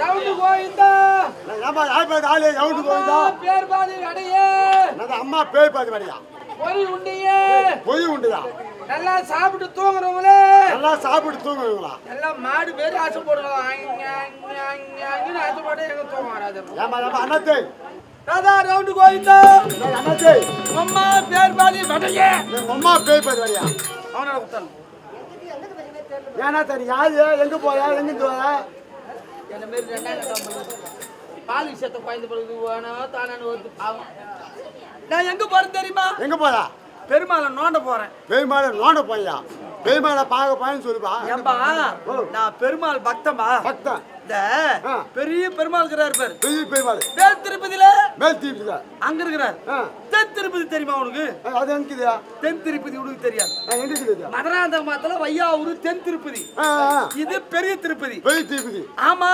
Round Govinda. யார் பேர் ஆளு? எவுண்டு போகுதா பேர் பாதி அடையே. நான் அம்மா பேய் பாதி வரையா பொறி உண்டியே. பொய் உண்டுதா? நல்லா சாப்பிட்டு தூங்குறவங்களே. நல்லா சாப்பிட்டு தூங்குவீங்களா எல்லாம் மாடு பேர் ஆசை போடுறோம் அங்கன்னு ஆசைப்பட்டு எங்க தூங்க வராது. ஏமா ஏமா அண்ணாத்தே. ராதா ரவுண்டு கோவிந்தா. அண்ணாத்தே. அம்மா பேர் பாதி அடையே அம்மா பேய் பாதி வரையா அவனை குத்தல் ஏன்னா சரி யாரு? எங்க போயா எங்க போயா என்ன மாரி பண்ணுது பால் விஷயத்தை குழந்தை பிறகு வேணும் தானு வந்து பாவம் நான் எங்க போறேன் தெரியுமா? எங்க போயா பெருமாளை நோண்ட போறேன். பேய் மேல நோண்ட போயா மேல பார்க்க போயன்னு சொல்லுப்பா. ஏம்பா ஓ. நான் பெருமாள் பக்தமா பக்தன். இந்த. பெரிய பெருமாள் இருக்கிறார் பேர். பெரிய பேய் மேல திருப்பதியில மேல் தீர்த்துதா அங்க இருக்கிறார். தென் திருப்பதி தெரியுமா உனக்கு? அது எங்க இருக்குதா தென் திருப்பதி உனக்கு தெரியாது. எங்க இருக்குது மதுராந்த மாத்தல வையாவூர் தென் திருப்பதி. இது பெரிய திருப்பதி. பெரிய தீர்ப்புதி. ஆமா.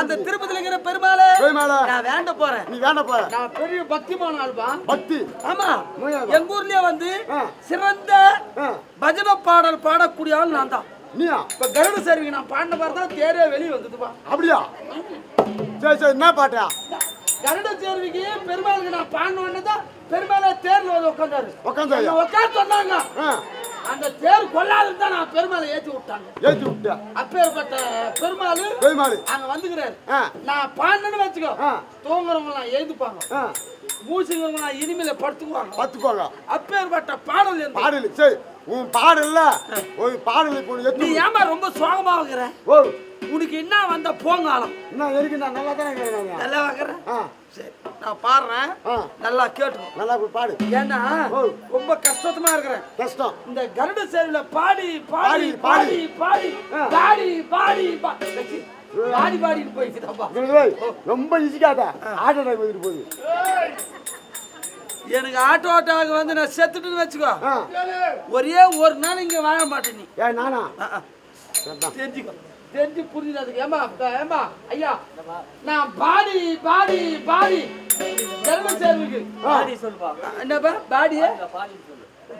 அந்த திருப்பதியில இருக்கிற பெருமாளே. நான் வேண்ட போறேன். நீ வேண்ட போற. நான் பெரிய பக்திமான ஆள்பா. பக்தி. ஆமா. எங்க ஊர்லயே வந்து. சிறந்த பஜனை பாடல் பாடக்கூடிய ஆள் நான் தான். நீயா? இப்ப கருட சேர்விங்க நான் பாடின பாரு தான் தேரே வெளியே வந்ததுப்பா. அப்படியா? சரி சரி என்ன பாட்டியா கருட சேர்விக்கு பெருமாளுக்கு நான் பாடின உடனே தான் பெருமாளே தேர்ல வந்து உட்காந்தாரு உக்காந்து ஐயா உட்காந்து சொன்னாங்க. அந்த தேர் கொள்ளாதுன்னு தான் நான் பெருமாளை ஏத்தி விட்டாங்க. ஏற்றி விட்டியா அப்பேற்பட்ட பெருமாள் பேய் மாடு அங்க வந்துக்கிறாரு. நான் பாடினேன்னு வச்சுக்கோ. தூங்குறவங்க நான் எழுந்துப்பாங்க ஆ. மூச்சுங்கிறவங்க நான் இனிமேல படுத்துக்குவாங்க. பார்த்துக்கோங்க அப்பேற்பட்ட பாடல் பாடல். சரி உன் பாடல்ல ஒரு பாடல் நீ ஏமா ரொம்ப சோகமா வைக்கிற ஓ உனக்கு என்ன வந்த போங்காலம்? என்ன எதுக்கு நான் நல்லா தானே கேட்குறேன் நல்லா வைக்கிற ஆ. சரி நான் பாடுறேன். நல்லா கேட்டுக்கோ. நல்லா பாடு. ஏன்னா. ரொம்ப கஷ்டமா இருக்கிறேன். கஷ்டம். இந்த கருட சேரில பாடி பாடி பாடி, பாடி. பாடி. பாடி பாடி பாடி பாடின்னு போயிடுச்சுதாப்பா ரொம்ப இசிக்காத ஆட்டோ டிரைவர் வந்துட்டு போகுது. எனக்கு ஆட்டோ ஆட்டோவுக்கு வந்து நான் செத்துட்டுன்னு வச்சுக்கோ. ஒரே ஒரு நாள் இங்க வாழ மாட்டேன் நீ. ஏ நானா. தெரிஞ்சுக்கோ. தெரிஞ்சு புரியுது அதுக்கு ஏமா ஏமா ஐயா நான் பாடி பாடி பாடி. தர்ம சேர்வுக்கு. பாடி என்னப்பா பாடியே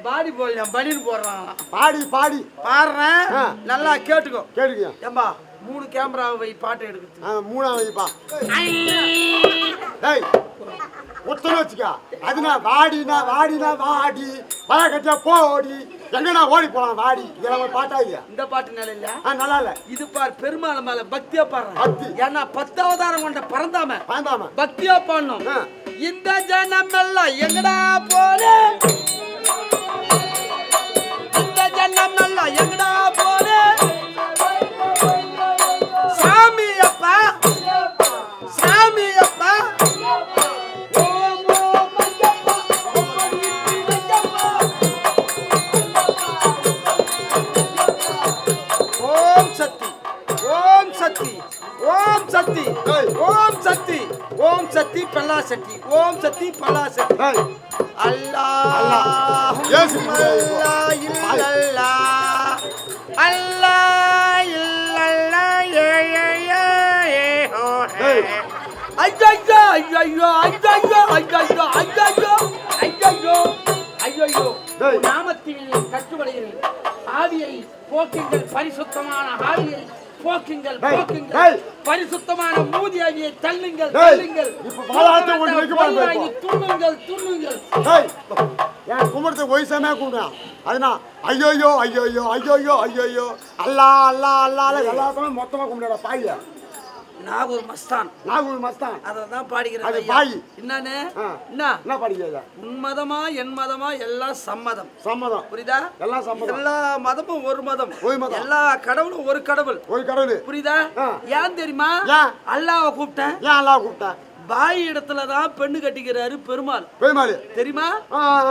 பாடி? போடல பனின்னு போடுறான். பாடி பாடி. பாடுறேன். ஆ. நல்லா கேட்டுக்கோ. கேட்டுக்கியா ஏம்பா மூணு கேமரா வை பாட்டு எடுக்கிறது ஆ மூணாம் வைப்பா. டேய் ஒத்தனை வச்சுக்கா. அதுனா வாடினா வாடினா வாடி வர கட்டியா போடி. எங்கனா ஓடி போலாம் வாடி இதெல்லாம் பாட்டா இல்லையா இந்த பாட்டு நிலை இல்ல நல்லா இல்ல. இது பார் பெருமாள் மேல பக்தியா பக்தி. பாடுறேன் ஏன்னா பத்து அவதாரம் கொண்ட பறந்தாம வேண்டாமா பக்தியா பாடணும். இந்த ஜனம் எல்லாம் எங்கடா போனே பல்லா சக்தி ஓம் சக்தி பல்லா சக்தி அல்லாஹ். அல்லாஹ். அல்லாஹ் ஐயோ ஐயோ ஐயோ ஐயோ ஐயோ ஐயோ ஐயோ நாமத்தில் கட்டுவடையில் ஆவியை போக்கிங்கள். பரிசுத்தமான ஆவியை போக்குங்கள் போக்குங்கள். பரிசுத்தமான மூதியாவியை தள்ளுங்கள் தள்ளுங்கள். துண்ணுங்கள் துண்ணுங்கள் என் கும்பிடுறது ஒய்சாமே கும்பிடுறான் அதுனா ஐயோயோ ஐயோயோ ஐயோயோ ஐயோயோ. அல்லா அல்லா அல்லா எல்லாத்தையும் மொத்தமாக கும்பிடுறா பாய்யா நாகூர் மஸ்தான். நாகூர் மஸ்தான். அதை தான் பாடிக்கிறேன் அது ஐயா. பாய். என்னன்னு. என்ன? என்ன படிக்கிறதா உன் மதமா என் மதமா எல்லாம் சம்மதம். சம்மதம். புரியுதா? எல்லாம் சம்மதம். எல்லா மதமும் ஒரு மதம். ஒரு மதம். எல்லா கடவுளும் ஒரு கடவுள். ஒரு கடவுள். புரியுதா. ஏன் தெரியுமா? அல்லாவை கூப்பிட்டேன். ஏன் அல்லா கூப்பிட்டா? பாய் இடத்துல தான் பெண்ணு கட்டிக்கிறாரு பெருமாள். பெருமாள். தெரியுமா?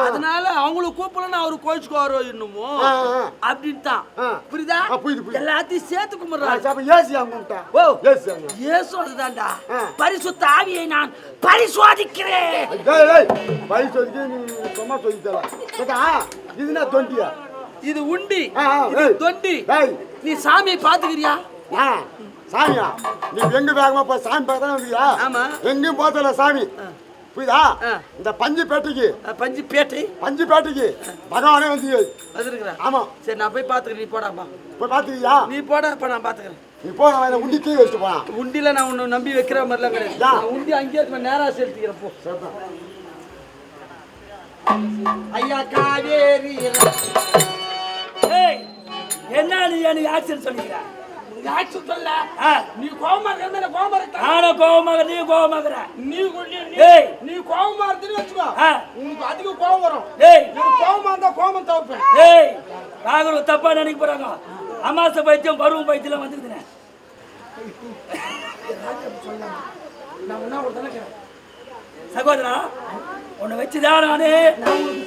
அதனால அவங்கள கூப்பிடலன்னு அவரு கோச்சுக்குவாரோ இன்னுமோ? அப்படின்னு தான் புரியுதா? எல்லாத்தையும் சேர்த்து கும்பிடுறாங்க ஓ. ஏசு அதுதான்டா. பரிசுத்த ஆவியை நான் பரிசோதிக்கிறேன். பரிசோதிக்கிறேன் தொண்டியா? இது உண்டி. தொண்டி. நீ சாமியை பாத்துக்கிறியா சாமியா நீ எங்க வேகமா போய் சாமி பார்த்தானே வந்துக்கியா. எங்கேயும் பார்த்தல சாமி. புரியுதா. இந்த பஞ்சு பேட்டைக்கு. பஞ்சு பேட்டை? பஞ்சு பேட்டைக்கு. பகவானே வந்து வந்துருக்குறேன் ஆமா. சரி நான் போய் பார்த்துக்கிறேன். நீ போடாப்பா. போய் பார்த்துக்கியா நீ போட இப்போ நான் பார்த்துக்கிறேன். நீ போ நான் இதை உண்டி கீழே வச்சுட்டு போனான் உண்டியில நான் உன்னை நம்பி வைக்கிற மாதிரிலாம் கிடையாது. உண்டி அங்கேயே சும்மா நேரா செலுத்திக்கிறேன் போ. ஐயா காவேரி ஏய் என்ன நீ எனக்கு சொல்லிக்கிற ஆக்சுவல் சொல்ல நீ கோவமா இருக்கிற கோவமா இருக்க நானும் கோபமாக நீ நீ கொள்ளி- நீ ஏய். நீ கோவமா இருந்துன்னு வச்சுக்கோ. உனக்கு அதிக கோவம் வரும் ஏய் நீ கோவமா இருந்தா கோவம் தவிர்ப்பேன் ஏய் நாங்களும் தப்பா நினைக்க போறாங்க அமாச பைத்தியம் பருவம் பைத்தியம் வந்துக்குதுண்ணே நான் என்ன ஒரு தானே சகோதரா உன்னை வச்சுதான் நானு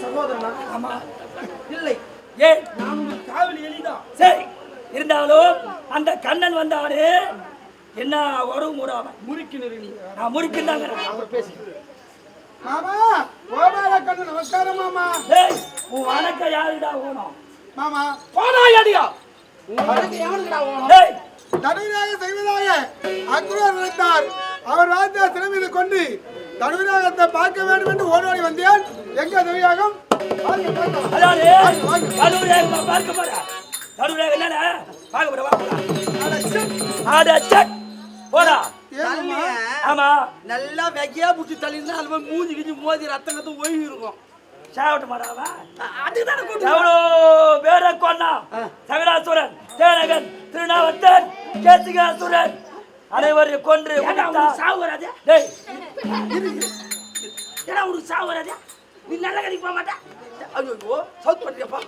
சகோதரனா ஆமா இல்லை ஏய் நான் காவலி எலிதான் சரி இருந்தாலும் அந்த கண்ணன் வந்தாரு என்ன உறவு முறாம முறுக்கினரு நீ? நான் அப்புறம் பேசி மாமா கோபால கண்ணு நமஸ்காரம் மாமா. ஏய் உன் வணக்கம் யாருடா ஓணும்? மாமா. போனா அடியா உன் எவனுக்குடா ஓணும்? ஏய். தனுவினாக செய்வதாக அக்ரூர் நினைத்தார் அவர் வாழ்ந்த சிறுமியை கொண்டு தனுவினாகத்தை பார்க்க வேண்டும் என்று ஓடோடி வந்தேன். எங்க தனுவியாகம் அதாவது கடுவுரேக பார்க்க போற கடுவுரேக என்னடா? பார்க்க போற வா போடா. ஆட போடா. ஆமா. நல்லா வெக்கையா புடிச்சு தள்ளினா அது மாதிரி மூஞ்சி கிஞ்சி மோதி ரத்தம் கத்து ஒழுகி இருக்கும். சாவட்டு மாட்டாவா அதுதானே எவ்வளோ பேர கொண்டா. சகடாசுரன் தேனகன் திருநாவத்தன் கேசிகாசுரன். அனைவரையும் கொன்று சாவு வராதே? டேய். ஏன்னா உனக்கு சாவு வராதே? நீ நல்ல கடைக்கு போக மாட்டேன் ஐயோ சவுத் பண்ணியப்பா